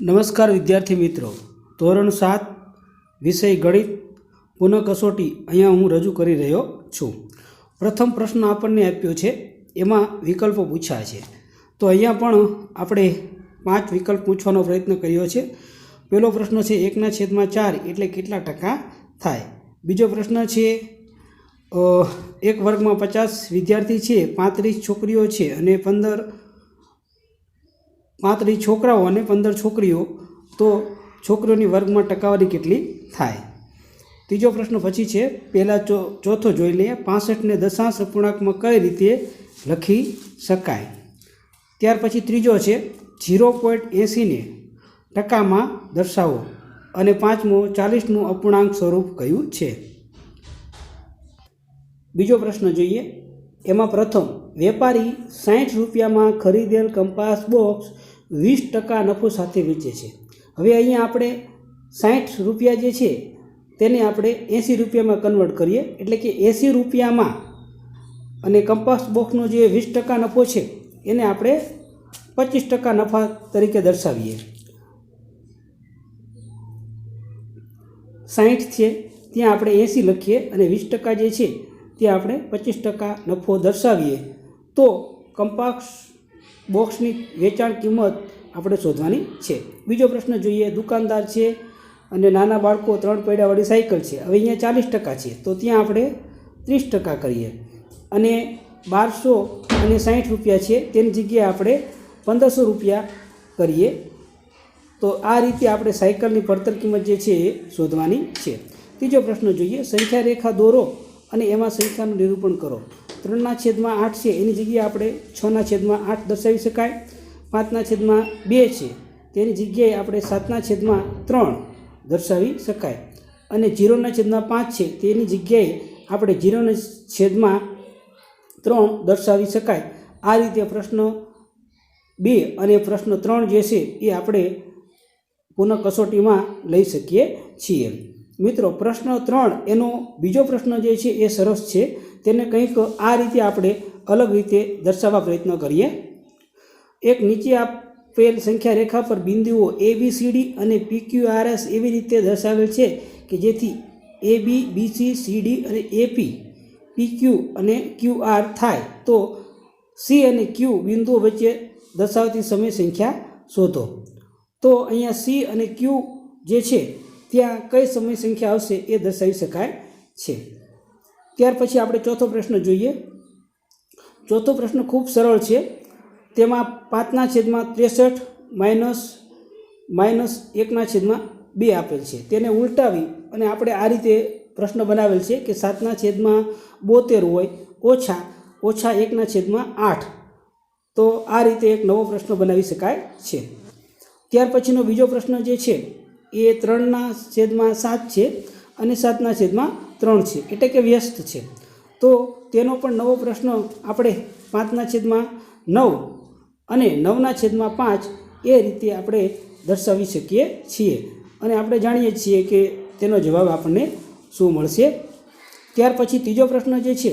નમસ્કાર વિદ્યાર્થી મિત્રો. ધોરણ સાત, વિષય ગણિત પુનઃ કસોટી અહીંયા હું રજૂ કરી રહ્યો છું. પ્રથમ પ્રશ્ન આપણને આપ્યો છે, એમાં વિકલ્પો પૂછ્યા છે. તો અહીંયા પણ આપણે પાંચ વિકલ્પ પૂછવાનો પ્રયત્ન કર્યો છે. પહેલો પ્રશ્ન છે, એકના છેદમાં ચાર એટલે કેટલા ટકા થાય? બીજો પ્રશ્ન છે એક વર્ગમાં પચાસ વિદ્યાર્થી છે, પાંત્રીસ છોકરીઓ છે અને પંદર પાંત્રીસ છોકરાઓ અને પંદર છોકરીઓ, તો છોકરીઓની વર્ગમાં ટકાવારી કેટલી થાય? ત્રીજો પ્રશ્ન પછી છે, પહેલાં ચો, ચોથો જોઈ લઈએ પાસઠને દશાંશ અપૂર્ણાંકમાં કઈ રીતે લખી શકાય? ત્યાર પછી ત્રીજો છે, ઝીરો પોઈન્ટ એંસીને ટકામાં દર્શાવો. અને પાંચમો ચાલીસનું અપૂર્ણાંક સ્વરૂપ કયું છે? બીજો પ્રશ્ન જોઈએ, એમાં પ્રથમ, વેપારી સાઠ રૂપિયામાં ખરીદેલ કંપાસ બોક્સ વીસ ટકા નફો સાથે વેચે છે. હવે અહીંયા આપણે સાઠ રૂપિયા જે છે, તેને આપણે એંસી રૂપિયામાં કન્વર્ટ કરીએ. એટલે કે એંસી રૂપિયામાં અને કંપાસ બોક્સનો જે વીસ ટકા નફો છે, એને આપણે પચીસ ટકા નફા તરીકે દર્શાવીએ. સાઠ છે, ત્યાં આપણે એંસી લખીએ અને વીસ ટકા જે છે, ત્યાં આપણે પચીસ ટકા નફો દર્શાવીએ. તો કંપાસ બોક્સની વેચાણ કિંમત આપણે શોધવાની છે. બીજો પ્રશ્ન જોઈએ, દુકાનદાર છે અને નાના બાળકો ત્રણ પૈડાવાળી સાયકલ છે. હવે અહીંયા ચાલીસ ટકા છે. તો ત્યાં આપણે ત્રીસ ટકા કરીએ. અને બારસો અને સાઠ રૂપિયા છે. તેની જગ્યાએ આપણે પંદરસો રૂપિયા કરીએ. તો આ રીતે આપણે સાયકલની પડતર કિંમત જે છે એ શોધવાની છે. ત્રીજો પ્રશ્ન જોઈએ સંખ્યા રેખા દોરો અને એમાં સંખ્યાનું નિરૂપણ કરો. ત્રણના છેદમાં આઠ છે. એની જગ્યાએ આપણે છના છેદમાં આઠ દર્શાવી શકાય. પાંચના છેદમાં બે છે. તેની જગ્યાએ આપણે સાતના છેદમાં ત્રણ દર્શાવી શકાય. અને જીરોના છેદમાં પાંચ છે. તેની જગ્યાએ આપણે જીરોના છેદમાં ત્રણ દર્શાવી શકાય. આ રીતે પ્રશ્ન બે અને પ્રશ્ન ત્રણ જે છે એ આપણે પુનઃ કસોટીમાં લઈ શકીએ છીએ. મિત્રો, પ્રશ્ન ત્રણ એનો બીજો પ્રશ્ન જે છે એ સરસ છે. તેને કંઈક આ રીતે આપણે અલગ રીતે દર્શાવવા પ્રયત્ન કરીએ. એક નીચે આપેલ સંખ્યા રેખા પર બિંદુઓ એ બી સી ડી અને પી ક્યુ આર એસ એવી રીતે દર્શાવેલ છે કે જેથી A B B C C D અને એ પી પી ક્યુ અને ક્યુ આર થાય. તો સી અને ક્યુ બિંદુઓ વચ્ચે દર્શાવતી સમય સંખ્યા શોધો. તો અહીંયા સી અને ક્યુ જે છે, ત્યાં કઈ સમય સંખ્યા આવશે એ દર્શાવી શકાય છે. ત્યાર પછી આપણે ચોથો પ્રશ્ન જોઈએ. ચોથો પ્રશ્ન ખૂબ સરળ છે. તેમાં પાંચના છેદમાં ત્રેસઠ માઇનસ માઇનસ એકના છેદમાં બે આપેલ છે. તેને ઉલટાવી અને આપણે આ રીતે પ્રશ્ન બનાવેલ છે કે સાતના છેદમાં બોતેર હોય ઓછા ઓછા એકના છેદમાં આઠ. તો આ રીતે એક નવો પ્રશ્ન બનાવી શકાય છે. ત્યાર પછીનો બીજો પ્રશ્ન જે છે એ ત્રણના છેદમાં સાત છે અને સાતના છેદમાં ત્રણ છે, એટલે કે વ્યસ્ત છે. તો તેનો પણ નવો પ્રશ્ન આપણે પાંચના છેદમાં નવ અને નવના છેદમાં પાંચ એ રીતે આપણે દર્શાવી શકીએ છીએ. અને આપણે જાણીએ છીએ કે તેનો જવાબ આપણને શું મળશે? ત્યાર પછી ત્રીજો પ્રશ્ન જે છે,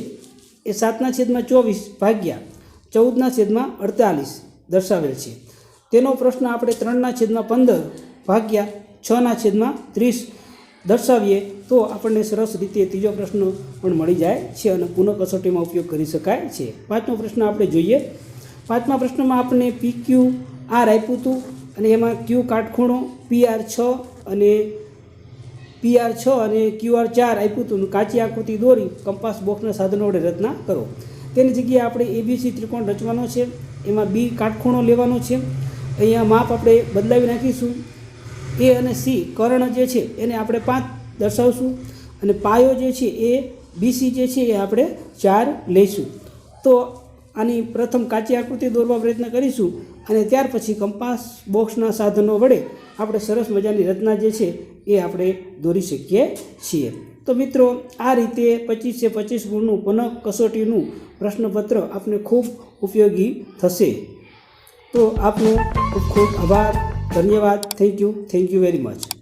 એ સાતના છેદમાં ચોવીસ ભાગ્યા ચૌદના છેદમાં અડતાલીસ દર્શાવેલ છે. તેનો પ્રશ્ન આપણે ત્રણના છેદમાં પંદર ભાગ્યા છના છેદમાં ત્રીસ દર્શાવીએ તો આપણને સરસ રીતે ત્રીજો પ્રશ્ન પણ મળી જાય છે અને પુનઃ કસોટીમાં ઉપયોગ કરી શકાય છે. પાંચમો પ્રશ્ન આપણે જોઈએ. પાંચમા પ્રશ્નમાં આપણને પી ક્યુ આર આપ્યું હતું અને એમાં ક્યુ કાટખૂણો પી આર છ અને પી આર છ અને ક્યુ આર ચાર આપ્યું હતું. કાચી આકૃતિ દોરી, કંપાસ બોક્સના સાધનો વડે રચના કરો. તેની જગ્યાએ આપણે એબીસી ત્રિકોણ રચવાનો છે. એમાં બી કાટખૂણો લેવાનો છે. અહીંયા માપ આપણે બદલાવી નાખીશું. એ અને સી કર્ણ જે છે એને આપણે પાંચ દર્શાવશું. અને પાયો જે છે એ બીસી જે છે એ આપણે ચાર લઈશું. તો આની પ્રથમ કાચી આકૃતિ દોરવા પ્રયત્ન કરીશું અને ત્યાર પછી કંપાસ બોક્સના સાધનો વડે આપણે સરસ મજાની રચના જે છે એ આપણે દોરી શકીએ છીએ. તો મિત્રો, આ રીતે પચીસે પચીસ ગુણનું પુનઃ કસોટીનું પ્રશ્નપત્ર આપને ખૂબ ઉપયોગી થશે. તો આપનો ખૂબ ખૂબ આભાર. ધન્યવાદ thank you thank you very much